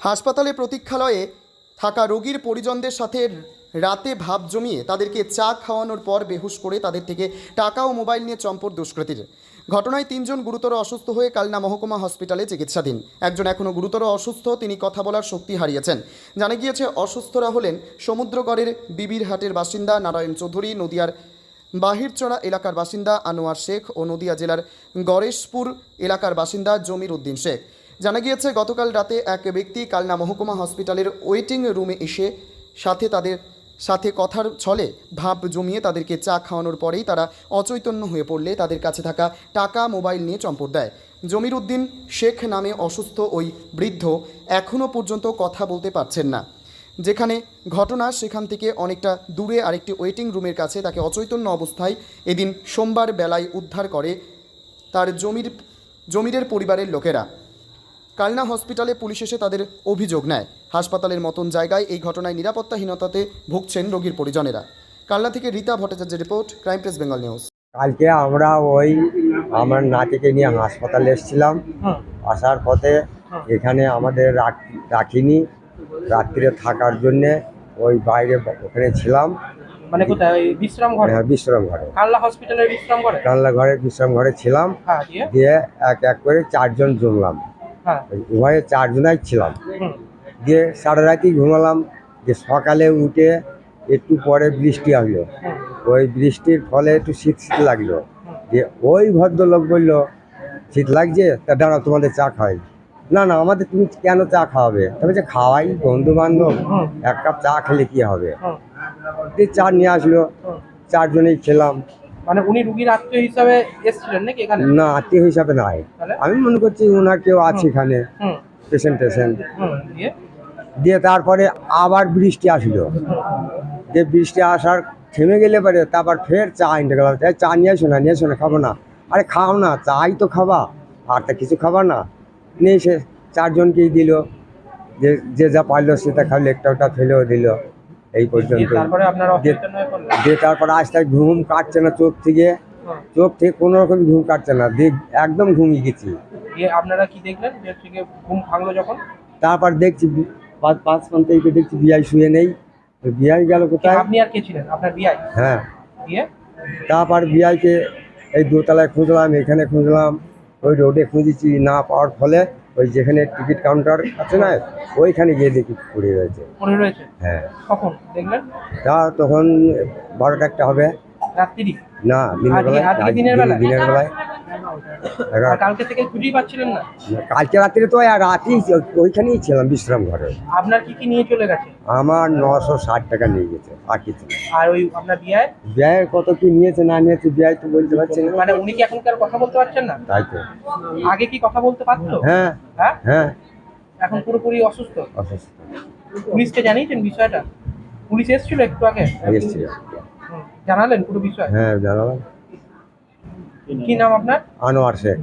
হাসপাতালে প্রতীক্ষালয়ে থাকা রোগীর পরিজনদের সাথে রাতে ভাব জমিয়ে তাদেরকে চা খাওয়ানোর পর বেহুশ করে তাদের থেকে টাকা ও মোবাইল নিয়ে চম্পট দুষ্কৃতীর। ঘটনায় তিনজন গুরুতর অসুস্থ হয়ে কালনা মহকুমা হসপিটালে চিকিৎসাধীন। একজন এখনও গুরুতর অসুস্থ, তিনি কথা বলার শক্তি হারিয়েছেন। জানা গিয়েছে, অসুস্থরা হলেন সমুদ্রগড়ের বিবির হাটের বাসিন্দা নারায়ণ চৌধুরী, নদিয়ার বাহিরচড়া এলাকার বাসিন্দা আনোয়ার শেখ ও নদিয়া জেলার গড়েশপুর এলাকার বাসিন্দা জমির উদ্দিন শেখ। জানা গিয়েছে, গতকাল রাতে এক ব্যক্তি কালনা মহকুমা হসপিটালের ওয়েটিং রুমে এসে সাথে তাদের সাথে কথার ছলে ভাব জমিয়ে তাদেরকে চা খাওয়ানোর পরেই তারা অচৈতন্য হয়ে পড়লে তাদের কাছে থাকা টাকা মোবাইল নিয়ে চম্পট দেয়। জমির উদ্দিন শেখ নামে অসুস্থ ওই বৃদ্ধ এখনও পর্যন্ত কথা বলতে পারছেন না। যেখানে ঘটনা, সেখান থেকে অনেকটা দূরে আরেকটি ওয়েটিং রুমের কাছে তাকে অচৈতন্য অবস্থায় এদিন সোমবার বেলায় উদ্ধার করে তার জমির, জমিরের পরিবারের লোকেরা। কালনা হসপিটালে পুলিশ এসে তাদের অভিযোগ নেয়। হাসপাতালের মতন জায়গায় এই ঘটনায় নিরাপত্তাহীনতাতে ভুগছেন রোগীর পরিজনেরা। কালনা থেকে রীতা ভট্টাচার্যের report crime press Bengal news. কালকে আমরা ওই আমার নাতিকে নিয়ে হাসপাতালে এসেছিলাম। আসার পথে এখানে আমাদের রাখ- রাখিনি। রাত্রিরে থাকার জন্যে ওই বাইরে ওখানে ছিলাম। মানে কোথায়? বিশ্রাম ঘরে? হ্যাঁ, বিশ্রাম ঘরে। কাল্লা হসপিটালের বিশ্রাম ঘরে? কানলা ঘরে বিশ্রাম ঘরে ছিলাম। হ্যাঁ দিয়ে এক এক করে চারজন জমলাম। হ্যাঁ। ওই উভয়ে চারজনাই ছিলাম। দিয়ে সারা রাতি ঘুমালাম যে সকালে উঠে একটু পরে বৃষ্টি আসলো। ওই বৃষ্টির ফলে একটু শীত শীত লাগল। যে ওই ভদ্রলোক বলল শীত লাগছে? তা দাঁড়াও তোমাদের চা খাওয়াই। না না আমাদের তুমি কেন চা খাওয়াবে? তবে যে খাওয়াই বন্ধু বান্ধব এক কাপ চা খেলে কি হবে? চা নিয়ে আসলো। চারজনেই খেলাম। মানে উনি রুগীর আত্মীয় হিসাবে এসেছিলেন নাকি এখানে? না আত্মীয় হিসাবে নাই আমি মনে করছি ওনার কেউ আছে এখানে পেশেন্ট টেশেন্ট দিয়ে? তারপরে আবার বৃষ্টি আসলো। যে বৃষ্টি আসার থেমে গেলে পরে তারপর ফের চা আনতে গেলাম। "এই চা নিয়ে এসো না নিয়ে এসো না খাব না। আরে খাও না চাই তো খাবা। আর তা কিছু খাবা না। নিয়ে এসে চারজনকেই দিল। যে যে যা পারল সেটা খালি একটা ওটা ফেলেও দিল। এই পর্যন্ত। দিয়ে- হয়ে তারপর আস্তে আস্তে ঘুম কাটছে না চোখ থেকে। চোখ থেকে কোনো রকম ঘুম কাটছে না। দিয়ে একদম ঘুমিয়ে গেছি। আপনারা কি দেখলেন? থেকে ঘুম ভাঙলো যখন? তারপর দেখছি পাঁচ পাঁচ পান্তে দেখছি বিয়াই শুয়ে নেই। বিয়াই গেল কোথায়? আপনি আর কে ছিলেন? আপনার বিআই? হ্যাঁ। দিয়ে তারপর বিআইকে এই দোতলায় খুঁজলাম এখানে খুঁজলাম। ওই রোডে খুঁজেছি না পাওয়ার ফলে ওই যেখানে টিকিট কাউন্টার আছে না ওইখানে গিয়ে দেখি পড়ে রয়েছে। পড়ে রয়েছে? হ্যাঁ। কখন? দেখলেন? তা তখন বারোটা একটা হবে। রাত্রি না দিনের বেলায়? দিনের বেলায়? কালকে থেকে খুঁজেই পাচ্ছিলেন না? কালকে রাত্রে তো রাতেই ওইখানেই ছিলাম বিশ্রাম ঘরে। আপনার কি কি নিয়ে চলে গেছে? আমার নশো ষাট টাকা নিয়ে গেছে আর কিছু আর ওই আপনার কত কি নিয়েছে না নিয়েছে তো বলতে পারছি না। মানে উনি কি এখনকার কথা বলতে পারছেন না? তাই তো। আগে কি কথা বলতে পারতো? হ্যাঁ হ্যাঁ? হ্যাঁ। এখন পুরোপুরি অসুস্থ? অসুস্থ। পুলিশকে জানিয়েছেন বিষয়টা? পুলিশ এসেছিল একটু আগে? এসেছিল। জানালেন পুরো বিষয়? হ্যাঁ জানালাম। কি নাম আপনার? আনোয়ার শেখ।